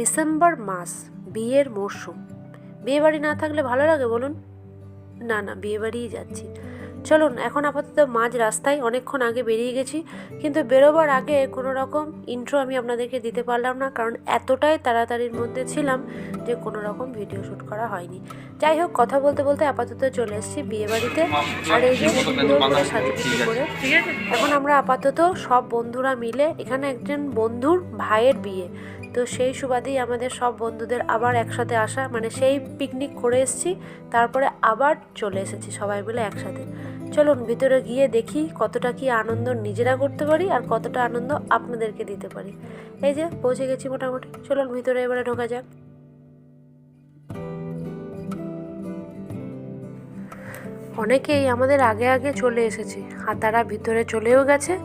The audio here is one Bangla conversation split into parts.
ডিসেম্বর মাস, বিয়ের মরশুম। বিয়ে বাড়ি না থাকলে ভালো লাগে বলুন? না না বিয়ে বাড়িই যাচ্ছি। চলুন এখন আপাতত মাঝ রাস্তায় অনেকক্ষণ আগে বেরিয়ে গেছি কিন্তু বেরোবার আগে কোনো রকম ইন্ট্রো আমি আপনাদেরকে দিতে পারলাম না কারণ এতটাই তাড়াতাড়ির মধ্যে ছিলাম যে কোনো রকম ভিডিও শ্যুট করা হয়নি। যাই হোক কথা বলতে বলতে আপাতত চলে এসেছি বিয়ে বাড়িতে আর এই যে সাজুগুজু করে এখন আমরা আপাতত সব বন্ধুরা মিলে এখানে একজন বন্ধুর ভাইয়ের বিয়ে তো সেই সুবাদেই আমাদের সব বন্ধুদের আবার একসাথে আসা মানে সেই পিকনিক করে এসেছি তারপরে আবার চলে এসেছি সবাই মিলে একসাথে। চলুন ভিতরে গিয়ে দেখি কতটা কি আনন্দ নিজেরা করতে পারি আর কতটা আনন্দ আপনাদেরকে দিতে পারি। এই যে, পৌঁছে গেছি মোটামুটি। চলুন ভিতরে এবারে ঢোকা যাক। অনেকেই আমাদের আগে আগে চলে এসেছে আর তারা ভিতরে চলেও গেছে।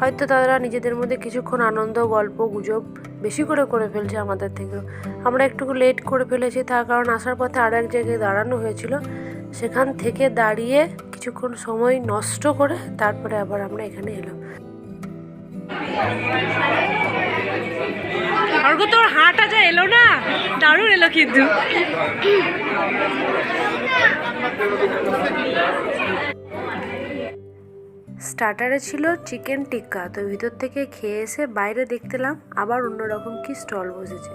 হয়তো তারা নিজেদের মধ্যে কিছুক্ষণ আনন্দ, গল্প, গুজব বেশি করে করে ফেলছে আমাদের থেকেও। আমরা একটু লেট করে ফেলেছি তার কারণ আসার পথে আরও এক জায়গায় দাঁড়ানো হয়েছিল। সেখান থেকে দাঁড়িয়ে কিছুক্ষণ সময় নষ্ট করে তারপরে আবার আমরা এখানে এলাম। তোর হাঁটা যা এলো না? দারুণ এলো কিন্তু। স্টার্টারে ছিল চিকেন টিক্কা, তো ভিতর থেকে খেয়ে এসে বাইরে দেখতেলাম আবার অন্যরকম কি স্টল বসেছে।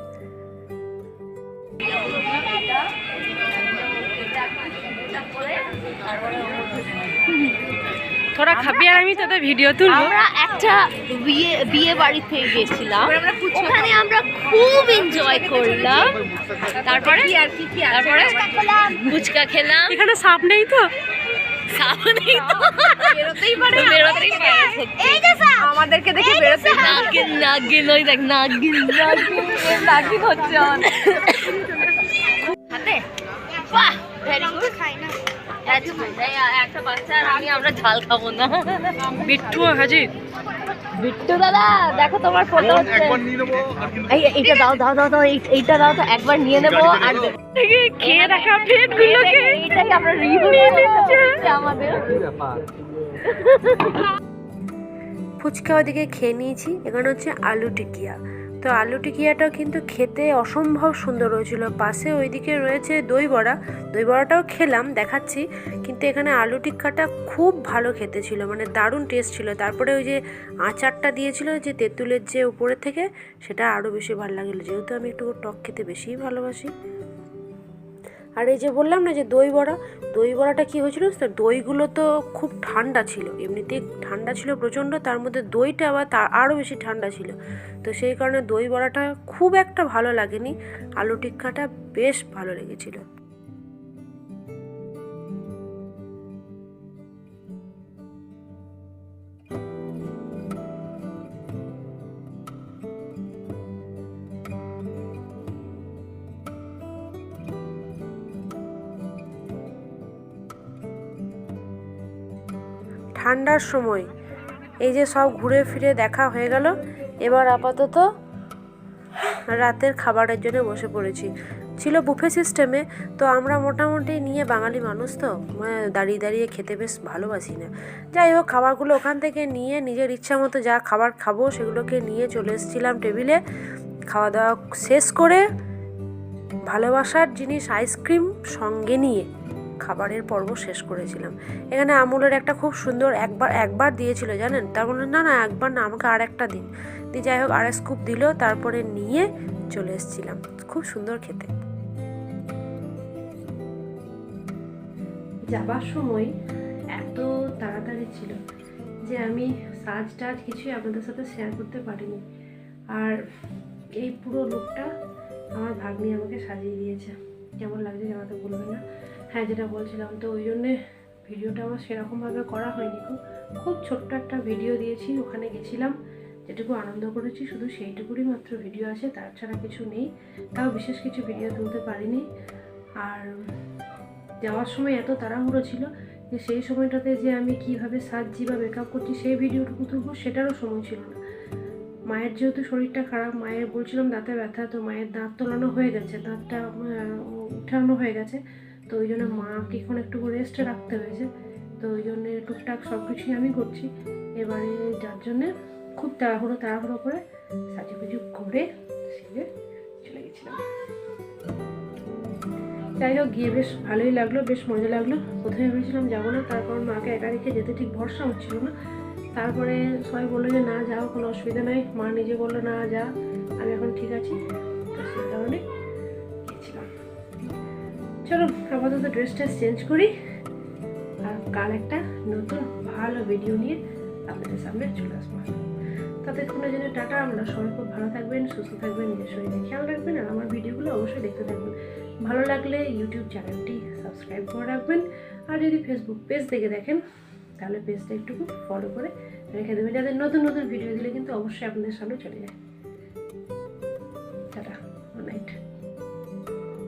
তোরা খাবি আর আমি তোদের ভিডিও তুলবো। আমরা একটা বিয়ে বিয়ে বাড়ি থেকে গেছিলাম। ওখানে আমরা খুব এনজয় করলাম। তারপরে? আর তারপরে? ফুচকা খেলাম। এখানে সাপ নেই তো? সামনেই তো? বেরোতেই পারে বেরোতেই পারে। আমাদেরকে দেখে বেরোতে নাগিন নাগিন ওই দেখ নাগিন নাগিন। নাগিন হচ্ছে হাতে? বাহ! একটা বাচ্চা আর আমি আমরা ঝাল খাব না। বিট্টু হাজির। বিট্টু দাদা দেখো তোমার ফটো হচ্ছে। এই এইটা দাও দাও দাও দাও এইটা দাও তো একবার নিয়ে নেব আর খেয়ে দেখা পেট গুলোকে এইটাই আমরা রিভিউ আমাদের। ফুচকা ওদিকে খেয়ে নিয়েছি এখানে হচ্ছে আলু টিকিয়া। তো আলু টিকিয়াটাও কিন্তু খেতে অসম্ভব সুন্দর হয়েছিল। পাশে ওইদিকে রয়েছে দই বড়া। দই বড়াটাও খেলাম, দেখাচ্ছি। কিন্তু এখানে আলু টিক্কাটা খুব ভালো খেতে ছিল মানে দারুণ টেস্ট ছিল। তারপরে ওই যে আচারটা দিয়েছিল, যে তেঁতুলের যে উপরে থেকে, সেটা আরও বেশি ভালো লাগল। যেহেতু আমি একটু টক খেতে বেশিই ভালোবাসি। আর এই যে বললাম না যে দই বড়া, দই বড়াটা কী হয়েছিল তো? দইগুলো তো খুব ঠান্ডা ছিল, এমনিতেই ঠান্ডা ছিল প্রচণ্ড, তার মধ্যে দইটা আবার তার আরও বেশি ঠান্ডা ছিল। তো সেই কারণে দই বড়াটা খুব একটা ভালো লাগেনি, আলু টিক্কাটা বেশ ভালো লেগেছিল। ঠান্ডার সময়। এই যে সব ঘুরে ফিরে দেখা হয়ে গেল। এবার আপাতত রাতের খাবারের জন্য বসে পড়েছি। ছিল বুফে সিস্টেমে তো আমরা মোটামুটি নিয়ে বাঙালি মানুষ তো মানে দাঁড়িয়ে দাঁড়িয়ে খেতে বেশ ভালোবাসি না। যাই হোক, খাবারগুলো ওখান থেকে নিয়ে নিজের ইচ্ছা মতো যা খাবার খাব সেগুলোকে নিয়ে চলে এসেছিলাম টেবিলে খাওয়া দাওয়া শেষ করে ভালোবাসার জিনিস আইসক্রিম সঙ্গে নিয়ে। খাবারের পর্ব শেষ করেছিলাম। এখানে আমুলের একটা খুব সুন্দর একবার একবার দিয়েছিল, জানেন? তার বলল না না, একবার না, আমাকে আর একটা দিন। দিয়ে যাই হোক আর স্কুপ দিল, তারপরে নিয়ে চলে এসেছিলাম, খুব সুন্দর খেতে। যাবার সময় এত তাড়াতাড়ি ছিল যে আমি সাজ টাজ কিছুই আপনাদের সাথে শেয়ার করতে পারিনি। আর এই পুরো লুকটা আমার ভাগ্নি আমাকে সাজিয়ে দিয়েছে। কেমন লাগছে জানাতে বলবে না। হ্যাঁ যেটা বলছিলাম তো, ওই জন্যে ভিডিওটা আমার সেরকমভাবে করা হয়নি খুব। খুব ছোট্ট একটা ভিডিও দিয়েছি, ওখানে গেছিলাম, যেটুকু আনন্দ করেছি, শুধু সেইটুকুরই মাত্র ভিডিও আছে, তার ছাড়া কিছু নেই। তাও বিশেষ কিছু ভিডিও তুলতে পারিনি। আর যাওয়ার সময় এত তাড়াহুড়ো ছিল যে সেই সময়টাতে যে আমি কীভাবে সাজছি বা মেকআপ করছি, সেই ভিডিওটুকু তুলবো, সেটারও সময় ছিল না। মায়ের যেহেতু শরীরটা খারাপ, মায়ের বলছিলাম দাঁতে ব্যথা, তো মায়ের দাঁত তোলানো হয়ে গেছে, দাঁতটা উঠানো হয়ে গেছে। তো ওই জন্য মাকে এখন একটু রেস্টে রাখতে হয়েছে। তো ওই জন্যে টুকটাক সব কিছুই আমি করছি। এবারে যার জন্যে খুব তাড়াহুড়ো তাড়াহুড়ো করে সাজুগুজু করে সেরে চলে গেছিলাম। যাই হোক, গিয়ে বেশ ভালোই লাগল, বেশ মজা লাগল। প্রথমে ভেবেছিলাম যাব না তারপর মাকে একা রেখে যেতে ঠিক ভরসা হচ্ছিল না। তারপরে সবাই বলল যে, না, যাও, কোনো অসুবিধা নাই। মা নিজে বলল, না, যা, আমি এখন ঠিক আছি। তো সেই কারণে গেছিলাম চলো আপাতত ড্রেস চেঞ্জ করি। আর কাল একটা নতুন ভালো ভিডিও নিয়ে আপনাদের সামনে চলে আসব। ততক্ষণের জন্য টাটা, আমরা সবাই খুব ভালো থাকবেন, সুস্থ থাকবেন, নিজের শরীরে খেয়াল রাখবেন, আর আমার ভিডিওগুলো অবশ্যই দেখতে থাকবেন। ভালো লাগলে ইউটিউব চ্যানেলটি সাবস্ক্রাইব করে রাখবেন। আর যদি ফেসবুক পেজ থেকে দেখেন, তাহলে পেজটা একটু ফলো করে রেখে দেবেন। যাদের নতুন নতুন ভিডিও দিলে কিন্তু অবশ্যই আপনাদের সামনে চলে যায়।